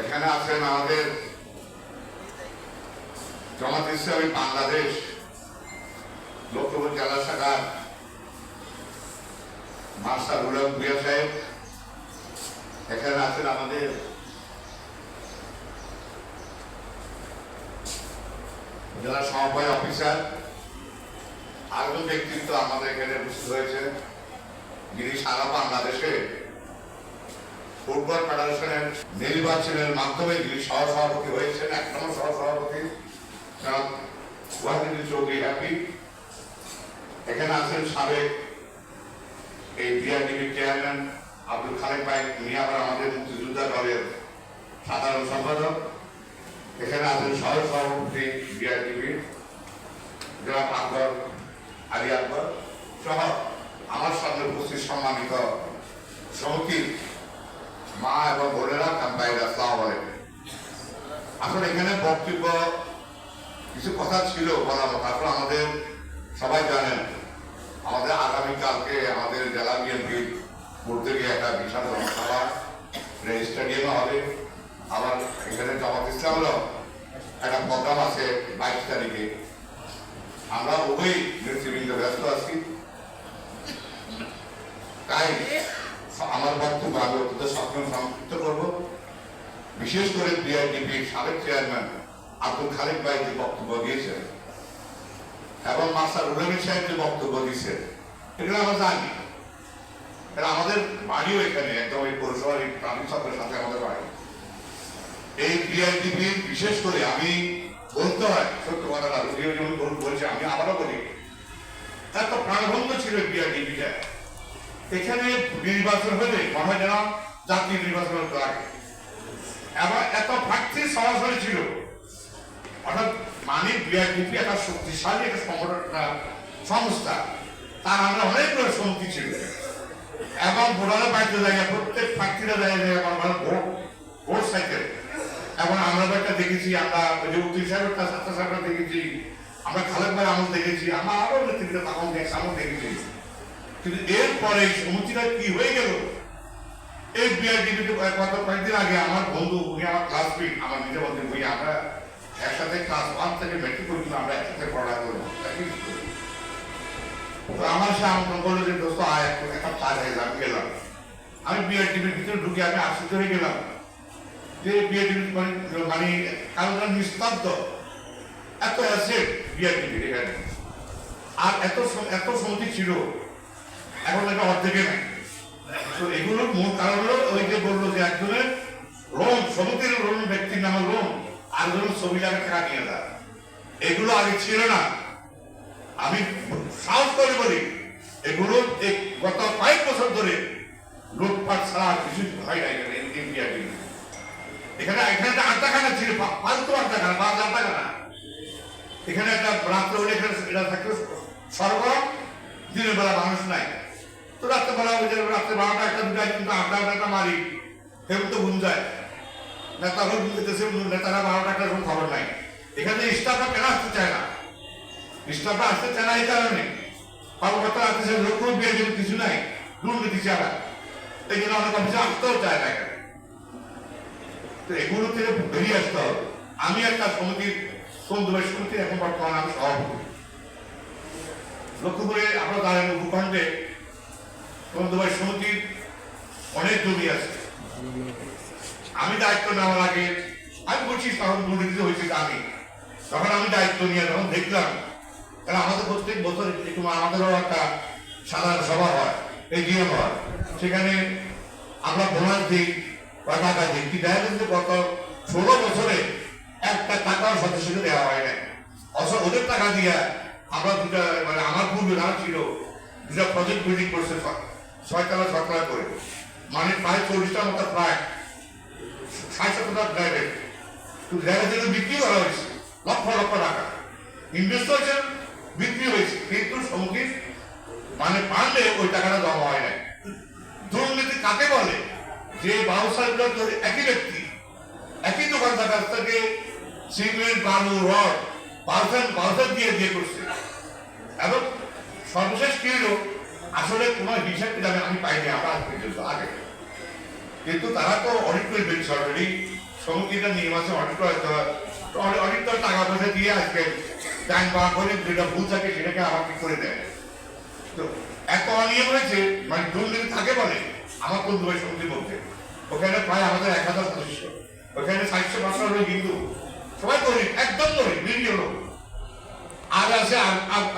এখানে আছেন আমাদের জামাত ইসলামী বাংলাদেশ লক্ষ্মীপুর জেলা শাখার মাস্টার উলম ভুয়া সাহেব। এখানে আছেন আমাদের জেলা সমবায় অফিসার। আরেকজন ব্যক্তিত্ব আমাদের এখানে উপস্থিত হয়েছে যিনি সারা বাংলাদেশে ফুটবল ফেডারেশনের নির্বাচনের মাধ্যমে যিনি সহ সভাপতি হয়েছেন এক নম্বর সহ সভাপতি জনাব ওয়াহিদুল চৌধুরী হ্যাপি এখানে আছেন সাবেক এই বিআরডিবি চেয়ারম্যান আব্দুল খালেক উনি আবার আমাদের মুক্তিযোদ্ধা দলের সাধারণ সম্পাদক। এখানে আছেন সহ সভাপতি বিআরডিবি জনাব আকবর আলী আকবর সহ। আমার সামনে উপস্থিত সম্মানিত সমিতির মা এবং বোনেরা কাম্পাইরা আসসালাম আলাইকুম আসলে এখানে বক্তব্য, কিছু কথা ছিল বলার আসলে আমাদের সবাই জানেন, আমাদের আগামীকালকে আমাদের জেলা বিএনপি করতে গিয়ে একটা বিশাল জনসভা স্টেডিয়ামে হবে। আবার এখানে জামাত ইসলামেরও একটা প্রোগ্রাম আছে বাইশ তারিখে। আমরা উভয় নেতৃবৃন্দ ব্যস্ত আছি। তাই আমার বক্তব্য আমি অত্যন্ত সক্ষম সংক্ষিপ্ত করব। বিশেষ করে বিআইডিপির সাবেক চেয়ারম্যান আব্দুল খালিক ভাই যে বক্তব্য দিয়েছেন, এবং মাস্টার উলামি সাহেব যে বক্তব্য দিয়েছেন, এগুলো আমরা জানি। আমাদের বাড়িও এখানে, একদম এই পৌরসভার এই প্রাণী চক্রের সাথে আমাদের বাড়ি। এই বিআইডিপির বিশেষ করে আমি বলতে হয়, সত্য কথাটা যদিও যেমন বলছে, আমি আবারও বলি এত প্রাণভঙ্গ ছিল বিআইডিপিটা এখানে নির্বাচন হলে মনে হয় যেন জাতীয় নির্বাচন আগে এবার এত প্রার্থী সরাসরি ছিল। অর্থাৎ মানে বিআইডিপি একটা শক্তিশালী একটা সংগঠন সংস্থা। তার আমরা অনেকগুলো সমিতি ছিল। এবং ভোটারে বাড়িতে জায়গা প্রত্যেক প্রার্থীরা জায়গায় আমার ভোট ভোট সাইকেল। এবং আমরা একটা দেখেছি, আমরা উদ্দিন সাহেবের ছাত্র সাহেবরা দেখেছি। আমরা খালেদ ভাই আমল দেখেছি, আমরা আরও নেতৃত্ব তখন দেখছি আমল দেখেছি। কিন্তু এরপরে সমিতিটা কি হয়ে গেল? এই বিআরডিপিতে কত কয়েকদিন আগে আমার বন্ধু, উনি আমার ক্লাসমেট আমার নিজের বন্ধু, উনি আমরা একসাথে ক্লাস ওয়ান থেকে মেট্রিক পর্যন্ত আমরা একসাথে পড়া করব তো আমার সে আমন্ত্রণ করল যে, দোস্ত, আয় একটু চা খাই আমি গেলাম। আমি বিআরডিপির ভিতরে ঢুকে আমি আশ্চর্য হয়ে গেলাম যে বিআরডিপি মানে মানে কারণ নিস্তব্ধ। এত অ্যাসেট বিআরডিপির এখানে। আর এত এত সমিতি ছিল এখন এটা অর্ধেকে নাই। তো মূল কারণ হলো ওই যে বলল যে একজনের রোম সমিতির লোন ব্যক্তির নাম রোম আর ধরুন ছবি লাগে টাকা নিয়ে এগুলো আগে ছিল না। আমি সাহস করে বলি, এগুলো গত কয়েক বছর ধরে লুটপাট ছাড়া কিছু হয় না এখানে এখানে এখানে একটা আড্ডাখানা ছিল ফালতু আড্ডাখানা পাঁচ আড্ডাখানা। এখানে একটা রাত্রে হলে এখানে, এটা থাকতো সরগরম, দিনের বেলা মানুষ নাই। তো রাত্রেবেলা ওই যে রাত্রে বারোটা একটা দুটায় কিন্তু আড্ডা আড্ডাটা মারি। কেউ তো ঘুম যায়। নেতা যেতেছে নেতারা বারোটা একটা কোনো খবর নাই। এখানে স্টাফরা কেন আসতে চায় না? স্টাফরা আসতে চায় না এই কারণে। কর্মকর্তা আসতেছে লক্ষ্য বিয়ে যদি কিছু নাই। দুর্নীতি ছাড়া এই জন্য অনেক অফিসে আসতেও চায় না এখানে। তো এগুলো থেকে বেরিয়ে আসতে হবে। আমি একটা সমিতির সমিতি এখন বর্তমানে আমি সভাপতি। লক্ষ্য করে আমরা জানেন ভূখণ্ডে সন্দুবাই সমিতির অনেক জমি আছে। আমি দায়িত্ব নেওয়ার আগে আমি বলছি দুর্নীতি হয়েছে আমি তখন আমি দায়িত্ব নিয়ে যখন দেখলাম কারণ আমাদের প্রত্যেক বছর একটু আমাদেরও একটা সাধারণ সভা হয় এই নিয়ম হয়। সেখানে আমরা বোনাস দিই বা টাকা দিই? কি দেখা যাচ্ছে গত ষোলো বছরে একটা টাকাও সদস্যকে দেওয়া হয় না অথচ ওদের টাকা দিয়ে আমরা দুটা মানে আমার পূর্বে যারা ছিল, দুটা প্রজেক্ট বিল্ডিং করছে ছয়তলা ছয়তলা করে মানে প্রায় চল্লিশটার মতো প্রায় পাঁচশো কোথাও জায়গায় তো থেকে বিক্রি করা হয়েছে। লক্ষ লক্ষ টাকা। ইনভেস্ট হয়েছে বিক্রি হয়েছে। কিন্তু সমিতির মানে পারলে ওই টাকাটা জমা হয় নাই। দুর্নীতি কাকে বলে? যে ব্যবসাগুলো যদি একই ব্যক্তি। একই দোকানদার থেকে সিমেন্ট, বালু, রড পালসার পালসার দিয়ে দিয়ে করছে। এবং সর্বশেষ কি আসলে কোনো হিসাব কিতাবে আমি পাইনি আজ পর্যন্ত আগে। কিন্তু তারা তো অডিট করে দিচ্ছে অলরেডি সমিতিটা নির্বাচন অডিট করাতে হয় অডিট করে টাকা পয়সা দিয়ে আজকে ব্যাংক বা করে যেটা ভুল থাকে সেটাকে আমাকে করে দেয়? তো এত অনিয়ম হয়েছে মানে দুর্নীতি থাকে বলে, আমার বন্ধু ভাই সমিতির মধ্যে ওখানে প্রায় আমাদের এক হাজার সদস্য, ওখানে সাতশো পাঁচশো হলো হিন্দু। সবাই গরিব, একদম মিলিয়ন আর আছে আর- আর